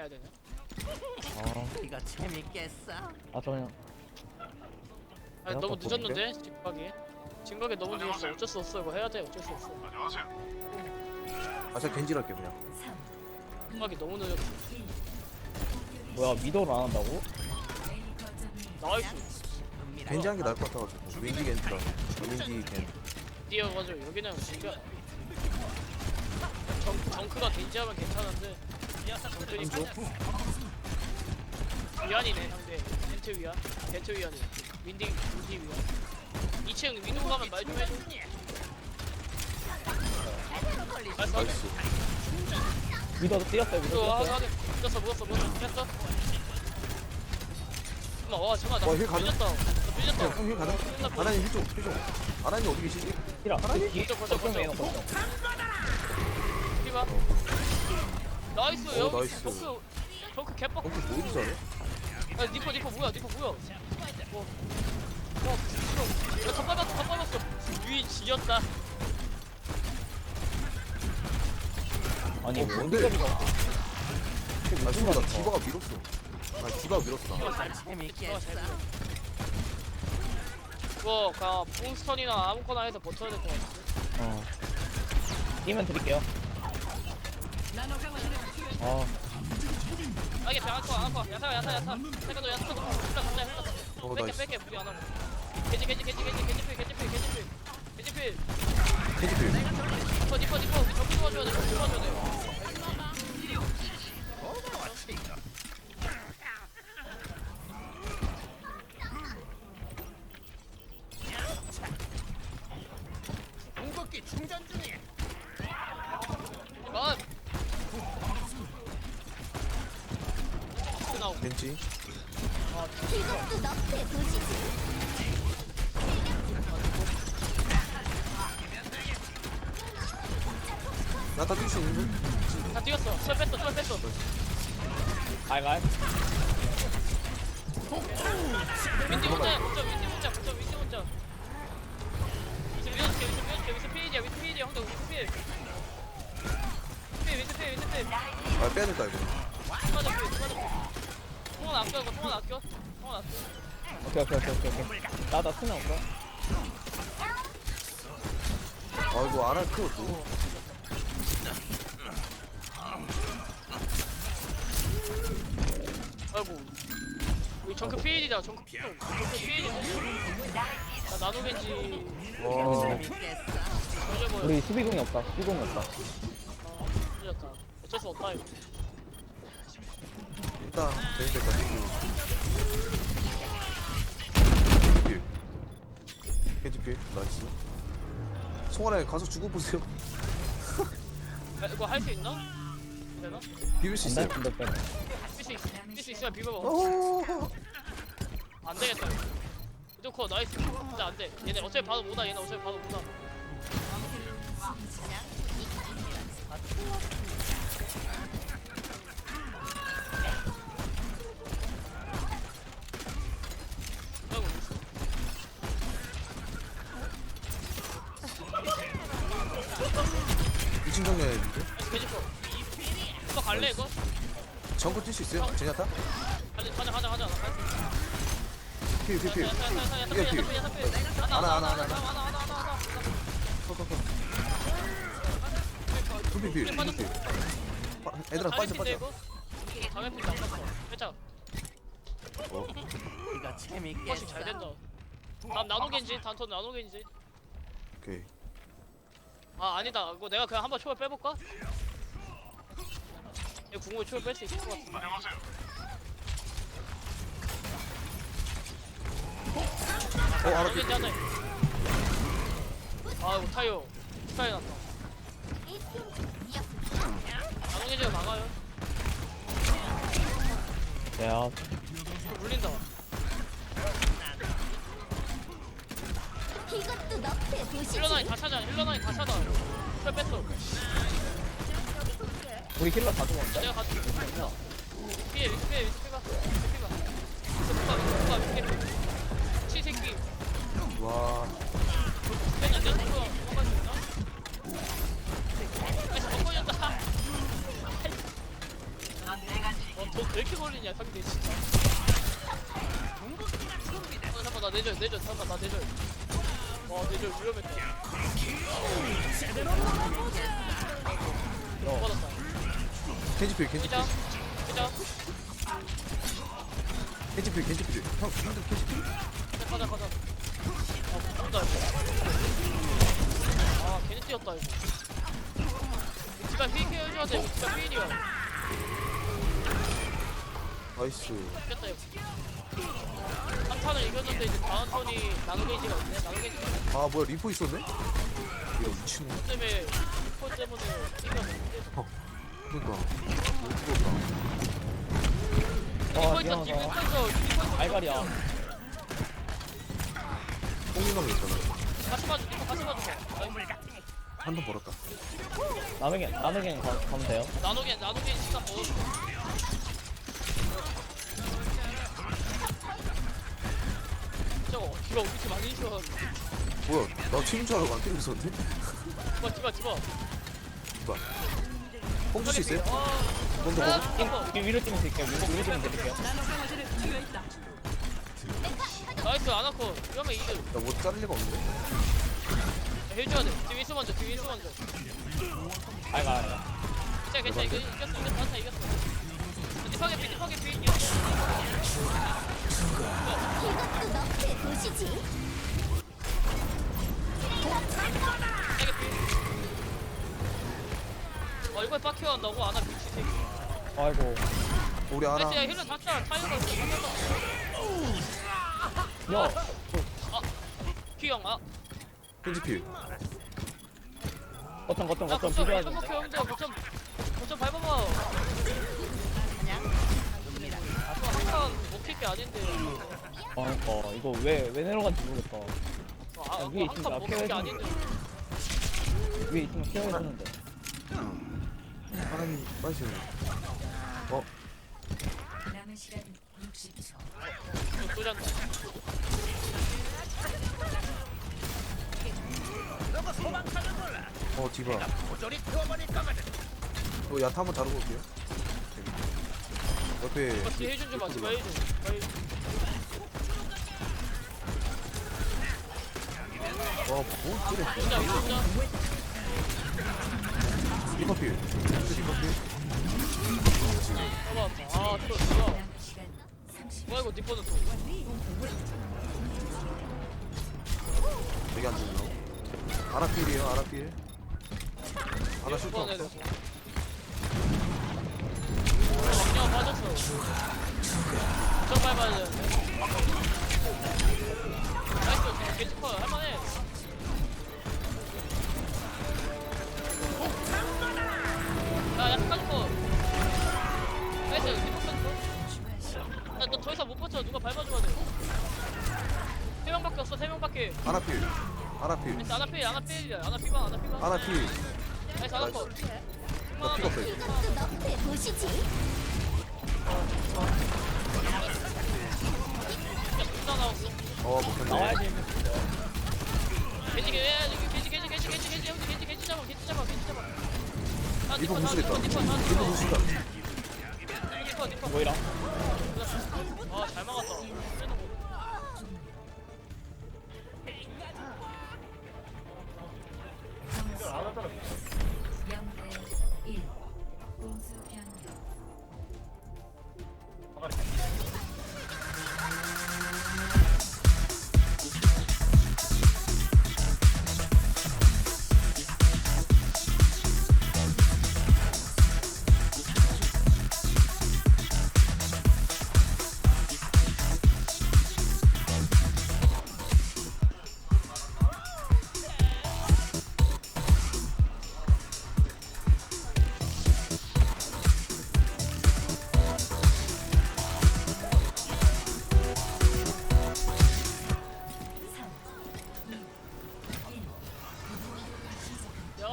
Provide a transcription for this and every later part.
해야 되냐? 어, 이거 재밌겠어. 아, 저 그냥. 아니 내가 너무 또 늦었는데 진각이? 진각이 너무 늦었어 어쩔 수 없어 이거 해야 돼 어쩔 수 없어 아저 겐지랄게 그냥. 진각이 너무 늦었어 뭐야, 미도를 안 한다고? 나이스. 겐지 한게 나을 것 같아가지고. 윈디 겐지랑 윈디 겐 뛰어가지고 여기는 진짜 정, 정크가 겐지하면 괜찮은데 위안이네 상대 겐트 위안. 겐트 위안이 윈딩 윈디 위안. 2층 윈도 가면 말 좀 해줘. 나이스 나이스. 미도도 뛰었어요, 뛰었어요. 하게 묻었어 묻었어 묻었어. 했어. 잠깐만 와 잠깐만. 와, 힐나 가능? 삐졌다. 나 삐졌다. 형힐 가능? 아나님 힐 좀 힐 좀. 아나님 어디 계시지? 힐아, 그 뒤에, 거점, 거점, 거점에 있는 거점. 거점. 나이스 오, 여기 나이스. 정크 정크 개뻑 엉클 뭐 이리 잘해? 아 니퍼 니퍼 뭐야 니퍼 뭐야 뭐 어, 싫어. 야, 더 빨았어, 더 빨았어. 위 지렸다. 아니, 어, 뭔데? 뭔데? 아 순간 나 디바가 밀었어 아 디바가 밀었어 나. 이거 그냥 뽕스턴이나 아무거나 해서 버텨야 될 것 같아. 어. 뛰면 드릴게요. 어, 아 이게 배안 커, 안 커. 야타, 야타, 야타. 세컨도 야타, 흘러, 흘러, 흘러, 흘러. 어 뺄게, 나이스 뺄게, 무리 안 하고. 겐지, 겐지, 겐지, 겐지, 겐지 필, 겐지 필, 겐지 필. 겐지 필. 겐지 필 니퍼, 니퍼, 니퍼. 우리 정비 도와줘야 돼, 정비 도와줘야 돼. 공격기 충전 중이야. 만. 너의 도시지. 나다 뛸수 있는데? 다 뛰었어. 술 뺐어, 술 뺐어. 갈갈. 윈디 혼자야, 혼자, 윈디 혼자, 혼자, 윈디 혼자. 밀어줄게, 위스 필이야, 위스 필이야, 형들 위스 필. 필, 위스 필, 위스 필. 아 빼야 될까 이거 맞아, 필, 맞아. 통원 아껴, 이거 통원 아껴. 통원 아껴. 오케이, 오케이, 오케이, 오케이. 오케이. 나, 나 수면 없어. 아이고 안할 거 또. 아이고. 우리 정크 필이다, 정크 필. 정크. 나 나노겐지 와. 걸려버려. 우리 수비공이 없다, 수비공이 없다. 틀렸다. 어쩔 수 없다, 이거. 일단 되는 데까지 필 겐지 필 나이스 송아랑 가서 죽어 보세요 야, 이거 할 수 있나? 되나? 비빌 수안 있어요 돼? 안 돼, 빼. 뛸수 있어. 뛸수 있으면 비벼봐. 오안 되겠다. 무조건 나이스. 진짜 안 돼. 얘네 어차피 봐도 못와. 얘네 어차피 봐도 못와. 아이고, 되는데 개집어. 이거 갈래 이거? 정크 뛸수 있어요? 제냐타? 가자 가자 가자 가자. 필필필 이게 필 하나 하나, 하나 하나, 하나 하나 하나 하나 하나. 필필필 필필 얘들아 빠져 빠져 필 나빴어. 빼자. 어. 이거 훨씬 재밌겠어. 잘 된다. 다음 나노겐지 단톤 나노겐지. 오케이 아 아니다. 이거 내가 그냥 한번 초월 빼볼까? 얘 궁을 초월 뺄 수 있을 것 같은데. 어 알아 나노겐지 하자. 아 이거 타요. 스타일 났다. 나노겐지가 나가요. 야, 이거 물린다. 힐러나인 다 찾아. 힐러나인 다 찾아. 초월 뺐어. 우리 힐러 다 죽었는데? 내가 가지고. 피해, 위스 피해, 위스 피가. 위스 피가. 위스 피가, 위스 피가, 위스 피가. 치 새끼. 와 맨 안전 도망갈 수 있나? 아이씨, 못 걸렸다. 왜 이렇게 걸리냐 상대 진짜 어, 잠깐 나 내절 내절 잠깐 나 내절 와 내절 위험했다 못 받았다. 켄지필 켄지필. 기자 기자 켄지필 켄지필. 형 형들 켄지필? 가자 가자. 아 못한다 이거. 아 괜히 뛰었다 이거. 지가 휘게 해줘야 돼 이거 지가 휘인이야 나이스. 이겼다 이거. 한 턴을 이겼는데 이제 다음 턴이 나노게이지가 있네 나노게이지가 아 뭐야 리포 있었네? 이런 미친놈 때문에 폰 때문에 이겼는데 그니까. 못 죽었다 아 리포 있어 지금 있어 리포 있어. 알갈이야 뽕이랑 있잖아. 같이 봐줘 리포 같이 봐줘. 한 번 벌었다. 나누게 나누게 가- 가면 돼요? 나노게 나노게 시간 먹었어 저거 기가 우리 팀 많이 좋아 뭐야 나 알고 안 때리고 있었는데? 디바 디바 디바. 뭐야 뽕줄 수 있어요? 아 먼저 디바. 위- 위로 뛰면 드릴게요. 위로, 위로 뛰면 드릴게요. 나이스 아나코. 이러면 이득. 나못 자를 리가 없는데? 해줘야 돼. 뒤에 수 먼저 뒤에 수 먼저. 알갈 알갈 괜찮아 괜찮아. 이거 이겼어 이겼어. 한타 이겼어 디파게 피 이것도 너프의 도시지. 빡 새끼. 아이고. 우리 하나. 나이스 야 힐러 탔다 타이어가 야. 키형 아. 켄지필 거점 거점 야, 거점 비벼야 거점 된다. 거점 거점 밟아봐 아닌데 어 그니까 이거 왜 왜 내려간지 모르겠다. 아, 야, 위에 한판 있으니까 먹힐 게 케어해주는 아닌데 위에 있으면 케어해주는데. 하나님 빠지네 어? 남은 시간 60초. 이거 쏘잔다 어 디바. 어 야타 한번 다루고 올게요 옆에 같이 해준 좀 마지 마 해준 와뭐 그래 진짜. 진짜 리퍼필 리퍼필 아또 진짜 남은 시간 30초. 뭐야 이거 니꺼는 또. 되게 안 좋네요. 아라필이에요 아라필. 아나 실패 이번에는 없어 빠졌어 좀 밟아야 되는데 나이스 개스퍼 할만해 야 약간 빠졌어 나이스 니꺼 빠졌어 나너 더 이상 못 버텨 누가 밟아줘야 돼 세 명밖에 없어 세 명밖에 아라필. 아라필 나이스 아나필 아나필이야. 아나필방 아나필방 아라필. 나이스 아나컷 나 피가 없어 너프의 도시지. 어 못했네. 나와야지 겐지 해야지 겐지 겐지 겐지 겐지 겐지 형들 겐지 겐지 잡아 겐지 잡아 겐지 잡아. 아 리퍼 니퍼 무시겠다 니퍼 니퍼 리퍼 무시다. 니퍼 니퍼. 뭐이랑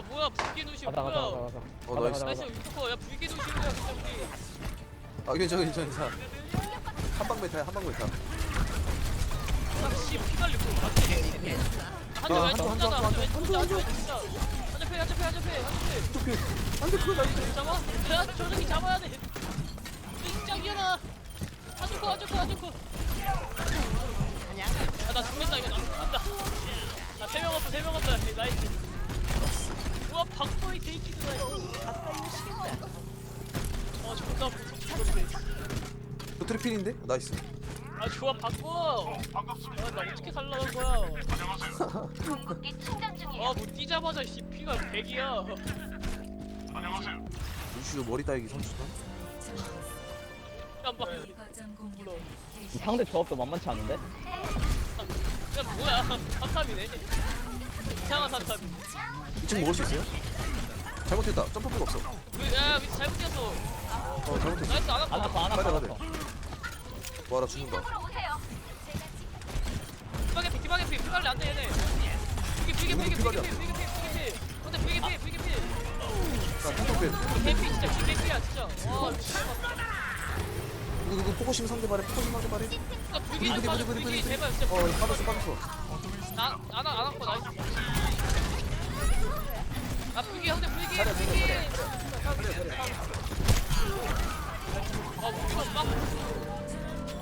야 뭐야 불기 누시 가자 가자 가자 뭐야? 가자 어, 가자, 나이스. 가자, 나이스 가자. 유튜버 야? 불기 누시야 진짜 우리? 아 괜찮아 괜찮아 괜찮아. 한방 메타야 한방 메타. 씨 피갈리고 한대 아, 왼쪽 한 혼자다 번, 한대 한 번, 왼쪽 한 혼자 번, 한대 진짜 한대 패 한대 패 한대 패 한대 어떻게 안돼 그거 나패 잡아? 야저 새끼 잡아야 돼. 진짜 이겨라. 아주코 아주코 아주코 아나 죽는다 이거 나. 안다 나세명 없어 세명 없다 나이스. 우 와 박보이 데이키드다 가까이 오시겠다 어 존나 무섭다. 저 트리핀인데? 나이스. 아 좋아 바꿔 아나 어떻게 살라는 거야? 궁극기 충전 중이야. 아뭐 뛰자마자 씨 피가 100이야. 루시오 머리 따이기 선수다. 거점 공격 이 상대 조합도 만만치 않은데? 그냥 뭐야. 삼삼이네 이상한 삼삼 2층 먹을 수 있어요? 잘못했다 점프가 없어 야 미스 잘못 뛰었어 어 잘못했어 나이스 안안 아파 아파 안 가자, 아파 가자. 와나 죽는다. 피박에 피 피박에 피 피갈래 안돼 얘네 피기 피기 피기 피기 피기 피기 피기 피기 근데 피기 피기 피기 피기 나 탕탕 개피 진짜 개피야 진짜 와 포커싱 상대 말해 포커싱 상대 말해 진짜 불기 좀 부디, 빠져 부디, 부디, 불기 부디. 제발 진짜 어 빠졌어 빠졌어 나안 안 왔고 나이스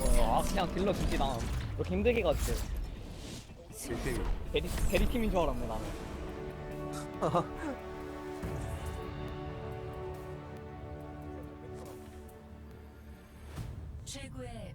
어, 아 그냥 딜러 주지 나. 이렇게 힘들게 갔지. 대리, 대리팀인 줄 알았네 나는 최고의